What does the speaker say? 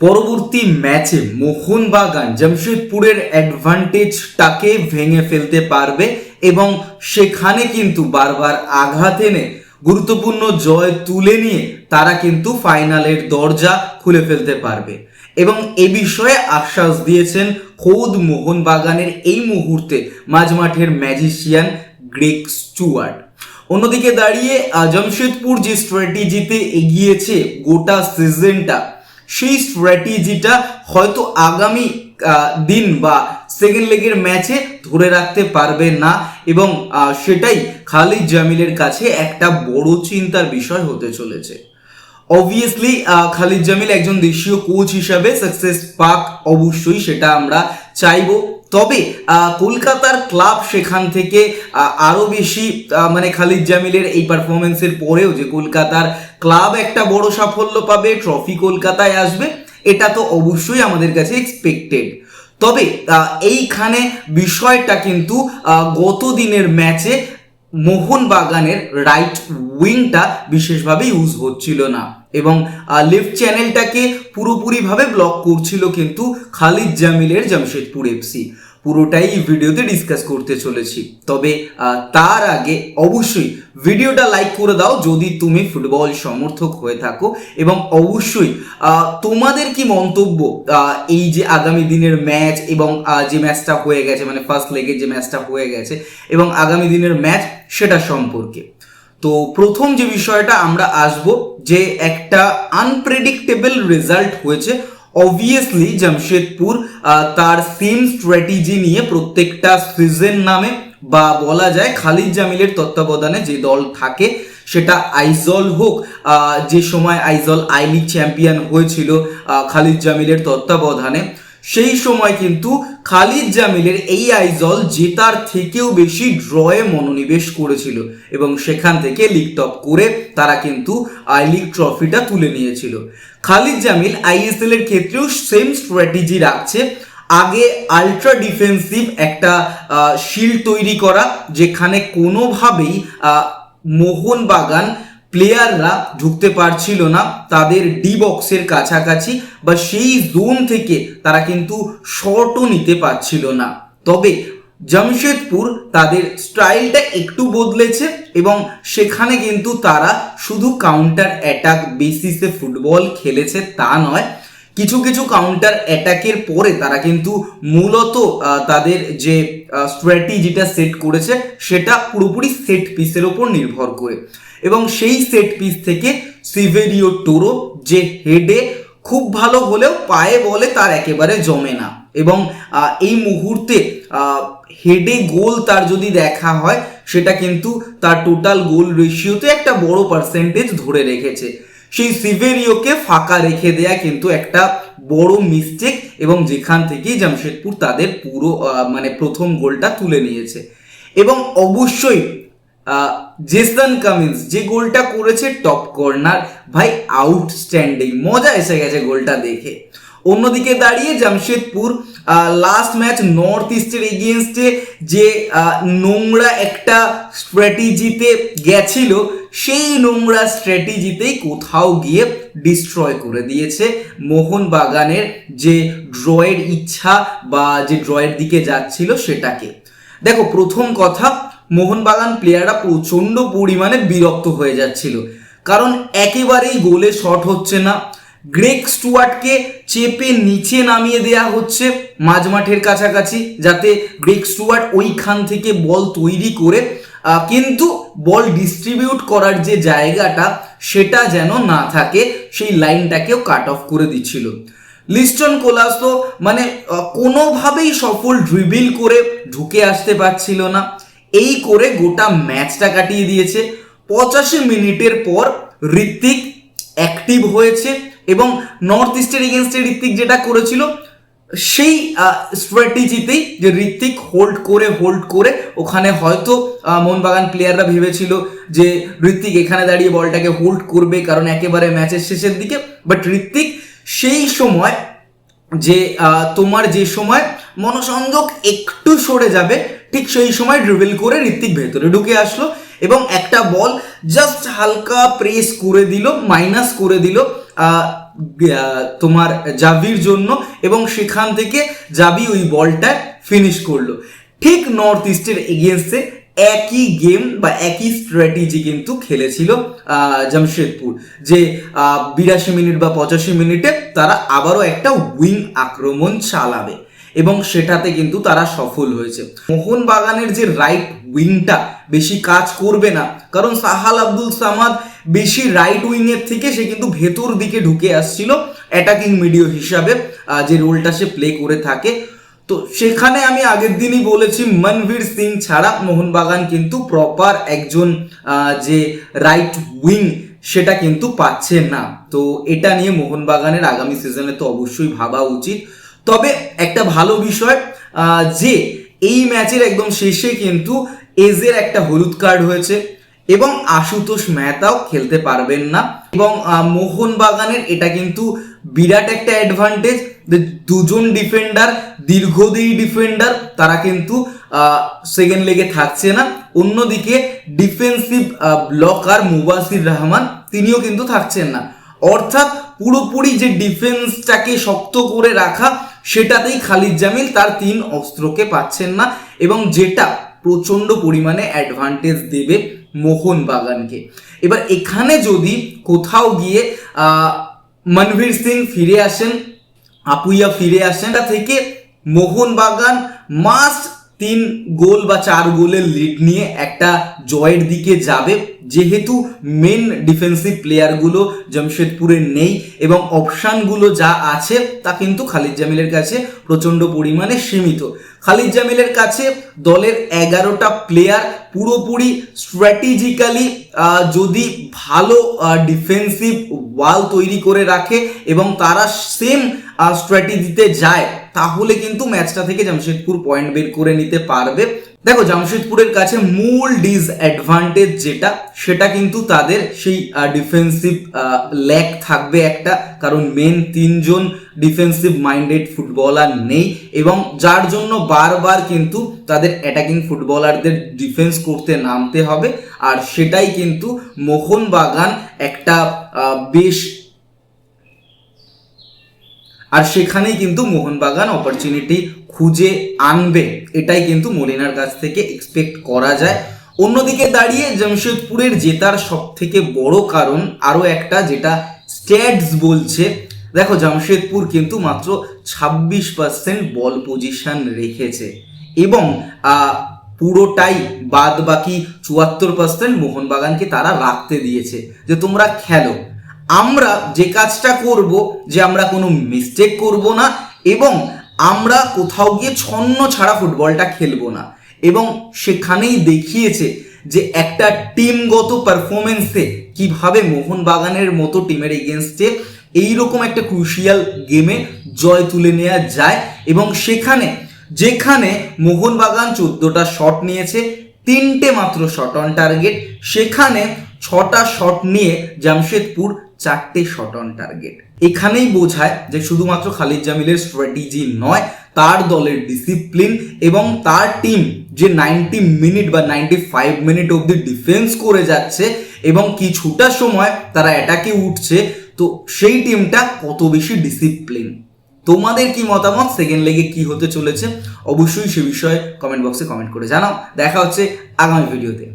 পরবর্তী ম্যাচে মোহনবাগান জামশেদপুরের অ্যাডভান্টেজটাকে ভেঙে ফেলতে পারবে এবং সেখানে কিন্তু বারবার আঘাত এনে গুরুত্বপূর্ণ জয় তুলে নিয়ে তারা কিন্তু ফাইনালের দরজা খুলে ফেলতে পারবে। এবং এ বিষয়ে আশ্বাস দিয়েছেন খোদ মোহনবাগানের এই মুহূর্তে মাঝমাঠের ম্যাজিশিয়ান গ্রেক স্টুয়ার্ট। অন্যদিকে দাঁড়িয়ে জামশেদপুর যে স্ট্র্যাটেজিতে এগিয়েছে গোটা সিজনটা সেই স্ট্র্যাটেজিটা হয়তো আগামী দিন বা সেকেন্ড লেগের ম্যাচে ধরে রাখতে পারবে না এবং সেটাই খালিদ জামিলের কাছে একটা বড় চিন্তার বিষয় হতে চলেছে। অবভিয়াসলি খালিদ জামিল একজন দেশীয় কোচ হিসাবে সাকসেস পাক অবশ্যই সেটা আমরা চাইব। তবে কলকাতার ক্লাব সেখান থেকে আরও বেশি মানে খালিদ জামিলের এই পারফরমেন্সের পরেও যে কলকাতার ক্লাব একটা বড় সাফল্য পাবে ট্রফি কলকাতায় আসবে, এটা তো অবশ্যই আমাদের কাছে এক্সপেক্টেড তবে এইখানে বিষয়টা কিন্তু গত দিনের ম্যাচে মোহনবাগানের রাইট উইংটা বিশেষভাবে ইউজ হচ্ছিল না। এবং লেফট চ্যানেলটাকে পুরোপুরিভাবে ব্লক করছিল কিন্তু খালিদ জামিলের জামশেদপুর এফসি পুরোটাই এই ভিডিওতে ডিসকাস করতে চলেছি। তবে তার আগে অবশ্যই ভিডিওটা লাইক করে দাও যদি তুমি ফুটবল সমর্থক হয়ে থাকো এবং অবশ্যই তোমাদের কি মন্তব্য এই যে আগামী দিনের ম্যাচ এবং যে ম্যাচটা হয়ে গেছে মানে ফার্স্ট লেগের যে ম্যাচটা হয়ে গেছে এবং আগামী দিনের ম্যাচ সেটা সম্পর্কে? তো প্রথম যে বিষয়টা আমরা আসব যে একটা আনপ্রেডিক্টেবল রেজাল্ট হয়েছে। অবভিয়াসলি জামশেদপুর তার সেম স্ট্র্যাটেজি নিয়ে প্রত্যেকটা সিজন নামে বা বলা যায় খালিদ জামিলের তত্ত্বাবধানে যে দল থাকে, সেটা আইজল হোক যে সময় আইজল আই লিগ চ্যাম্পিয়ন হয়েছিল খালিদ জামিলের তত্ত্বাবধানে। সেই সময় কিন্তু খালিদ জামিলের এই আইজল জেতার থেকেও বেশি ড্রয়ে মনোনিবেশ করেছিল এবং সেখান থেকে লিগ টপ করে তারা কিন্তু আই লিগ ট্রফিটা তুলে নিয়েছিল। খালিদ জামিল আইএসএল এর ক্ষেত্রেও সেম স্ট্র্যাটেজি রাখছে। আগে আলট্রা ডিফেন্সিভ একটা শিল্ড তৈরি করা, যেখানে কোনোভাবেই মোহনবাগান প্লেয়াররা ঢুকতে পারছিল না, তাদের ডি বক্সের কাছাকাছি বা সেই জোন থেকে তারা কিন্তু শটও নিতে পারছিল না। তবে জামশেদপুর তাদের স্টাইলটা একটু বদলেছে এবং সেখানে কিন্তু তারা শুধু কাউন্টার অ্যাটাক বেসিসে ফুটবল খেলেছে তা নয়, কিছু কিছু কাউন্টার অ্যাটাকের পরে তারা কিন্তু মূলত তাদের যে স্ট্র্যাটেজিটা সেট করেছে সেটা পুরোপুরি সেট পিসের ওপর নির্ভর করে। এবং সেই সেট পিস থেকে সিভেরিও টোরো যে হেডে খুব ভালো হলেও পায়ে বলে তার একেবারে জমে না। এবং এই মুহূর্তে হেডে গোল তার যদি দেখা হয়, সেটা কিন্তু তার টোটাল গোল রেশিওতে একটা বড় পার্সেন্টেজ ধরে রেখেছে। সেই সিভেরিওকে ফাঁকা রেখে দেয়া কিন্তু একটা বড় মিস্টেক এবং যেখান থেকেই জামশেদপুর তাদের পুরো মানে প্রথম গোলটা তুলে নিয়েছে। এবং অবশ্যই জেসন কামিন্স, যে গোলটা করেছে টপ কর্নার ভাই আউটস্ট্যান্ডিং মজা এসে গেছে গোলটা দেখে। অন্যদিকে দাঁড়িয়ে জামশেদপুর লাস্ট ম্যাচ নর্থ ইস্টের এগেনস্টে যে নোংরা একটা স্ট্র্যাটেজিতে গেছিল, সেই নোংরা স্ট্র্যাটেজিতেই কোথাও গিয়ে ডিস্ট্রয় করে দিয়েছে মোহনবাগানের যে ড্রয়ের ইচ্ছা বা যে ড্রয়ের দিকে যাচ্ছিল সেটাকে। দেখো, প্রথম কথা মোহনবাগান প্লেয়াররা প্রচণ্ড পরিমাণে বিরক্ত হয়ে যাচ্ছিল। কারণ একেবারেই গোলে শট হচ্ছে না। গ্রেক স্টুয়ার্টকে চেপে নিচে নামিয়ে দেয়া হচ্ছে মাঝমাঠের কাছাকাছি, যাতে গ্রেক স্টুয়ার্ট ওইখান থেকে বল তৈরি করে কিন্তু বল ডিস্ট্রিবিউট করার যে জায়গাটা, সেটা যেন না থাকে, সেই লাইনটাকেও কাট অফ করে দিচ্ছিল। লিস্টন কোলাসো মানে কোনোভাবেই সফল ড্রিবিল করে ঢুকে আসতে পারছিল না। এই করে গোটা ম্যাচটা কাটিয়ে দিয়েছে। পঁচাশি মিনিটের পর ঋত্বিক অ্যাক্টিভ হয়েছে এবং নর্থ ইস্টের এগেনস্টে ঋত্বিক যেটা করেছিল, সেই স্ট্র্যাটেজিতেই যে ঋত্বিক হোল্ড করে হোল্ড করে, ওখানে হয়তো মোহনবাগান প্লেয়াররা ভেবেছিল যে ঋত্বিক এখানে দাঁড়িয়ে বলটাকে হোল্ড করবে কারণ একেবারে ম্যাচের শেষের দিকে। বাট ঋত্বিক সেই সময় যে তোমার যে সময় মনোসংযোগ একটু সরে যাবে ঠিক সেই সময় ড্রিবল করে ঋত্বিক ভেতরে ঢুকে আসলো এবং একটা বল জাস্ট হালকা প্রেস করে দিল মাইনাস করে দিল তোমার জাবির জন্য এবং সেখান থেকে জাবি ওই বলটা ফিনিশ করল। ঠিক নর্থ ইস্টের এগেনস্টে একই গেম বা একই স্ট্র্যাটেজি কিন্তু খেলেছিল জামশেদপুর, যে বিরাশি মিনিট বা পঁচাশি মিনিটে তারা আবারও একটা উইং আক্রমণ চালাবে। এবং সেটাতে কিন্তু তারা সফল হয়েছে। মোহনবাগানের যে রাইট উইংটা বেশি কাজ করবে না, কারণ সাহাল আব্দুল সামাদ বেশি রাইট উইংয়ের থেকে সে কিন্তু ভেতর দিকে ঢুকে আসছিল অ্যাটাকিং মিডিও হিসাবে যে রোলটা সে প্লে করে থাকে। তো সেখানে আমি আগের দিনই বলেছি, মনবীর সিং ছাড়া মোহনবাগান কিন্তু প্রপার একজন যে রাইট উইং সেটা কিন্তু পাচ্ছে না। তো এটা নিয়ে মোহনবাগানের আগামী সিজনে তো অবশ্যই ভাবা উচিত। তবে একটা ভালো বিষয় যে এই ম্যাচের একদম শেষে কিন্তু এজের একটা হলুদ কার্ড হয়েছে এবং আশুতোষ মেহতাও খেলতে পারবেন না এবং মোহনবাগানের এটা কিন্তু বিরাট একটা অ্যাডভান্টেজ দুজন ডিফেন্ডার দীর্ঘদেহী ডিফেন্ডার তারা কিন্তু সেকেন্ড লেগে থাকছে না। অন্যদিকে ডিফেন্সিভ ব্লকার মুবাসির রহমান, তিনিও কিন্তু থাকছেন না। অর্থাৎ পুরোপুরি যে ডিফেন্সটাকে শক্ত করে রাখা সেটাতেই খালিদ জামিল তার তিন অস্ত্রকে পাচ্ছেন না এবং যেটা প্রচণ্ড পরিমাণে অ্যাডভান্টেজ দেবে মোহন বাগানকে এবার এখানে যদি কোথাও গিয়ে মনভীর সিং ফিরে আসেন, আপুইয়া ফিরে আসেন থেকে মোহনবাগান মাস্ট তিন গোল বা চার গোলের লিড নিয়ে একটা জয়ের দিকে যাবে। যেহেতু মেন ডিফেন্সিভ প্লেয়ারগুলো জামশেদপুরে নেই এবং অপশানগুলো যা আছে তা কিন্তু খালিদ জামিলের কাছে প্রচণ্ড পরিমাণে সীমিত। খালিদ জামিলের কাছে দলের এগারোটা প্লেয়ার পুরোপুরি স্ট্র্যাটেজিক্যালি যদি ভালো ডিফেন্সিভ ওয়াল তৈরি করে রাখে এবং তারা সেম স্ট্র্যাটেজিতে যায় তাহলে কিন্তু ম্যাচটা থেকে জামশেদপুর পয়েন্ট বের করে নিতে পারবে। দেখো, জামশেদপুরের কাছে মূল ডিসঅ্যাডভান্টেজ যেটা, সেটা কিন্তু তাদের সেই ডিফেন্সিভ ল্যাক থাকবে একটা, কারণ মেন তিনজন ডিফেন্সিভ মাইন্ডেড ফুটবলার নেই, এবং যার জন্য বারবার কিন্তু তাদের অ্যাটাকিং ফুটবলারদের ডিফেন্স করতে নামতে হবে, আর সেটাই কিন্তু মোহনবাগান একটা বেশ আর সেখানেই কিন্তু মোহনবাগান অপরচুনিটি খুঁজে আনবে। এটাই কিন্তু মলিনার কাছ থেকে এক্সপেক্ট করা যায়। অন্যদিকে দাঁড়িয়ে জামশেদপুরের জেতার সব থেকে বড় কারণ আরও একটা, যেটা স্ট্যাটস বলছে। দেখো, জামশেদপুর কিন্তু মাত্র ছাব্বিশ পার্সেন্ট বল পজিশন রেখেছে। এবং পুরোটাই বাদ বাকি চুয়াত্তর পার্সেন্ট মোহনবাগানকে তারা রাখতে দিয়েছে। যে তোমরা খেলো আমরা যে কাজটা করব যে আমরা কোনো মিস্টেক করব না এবং আমরা কোথাও গিয়ে ছন্ন ছাড়া ফুটবলটা খেলব না। এবং সেখানেই দেখিয়েছে যে একটা টিমগত পারফরমেন্সে কীভাবে মোহনবাগানের মতো টিমের এগেনস্টে এইরকম একটা ক্রুশিয়াল গেমে জয় তুলে নেওয়া যায় এবং সেখানে, যেখানে মোহনবাগান চোদ্দোটা শট নিয়েছে, তিনটে মাত্র শট অন টার্গেট সেখানে ছটা শট নিয়ে জামশেদপুর চারটে শট অন টার্গেট এখানেই বোঝায় যে শুধুমাত্র খালিদ জামিলের স্ট্র্যাটেজি নয়, তার দলের ডিসিপ্লিন এবং তার টিম যে নাইনটি মিনিট বা নাইনটি ফাইভ মিনিট অবধি ডিফেন্স করে যাচ্ছে এবং কিছুটা সময় তারা অ্যাটাকে উঠছে, তো সেই টিমটা কত বেশি ডিসিপ্লিন তোমাদের কি মতামত? সেকেন্ড লেগে কি হতে চলেছে? অবশ্যই সে বিষয়ে কমেন্ট বক্সে কমেন্ট করে জানাও। দেখা হচ্ছে আগামী ভিডিওতে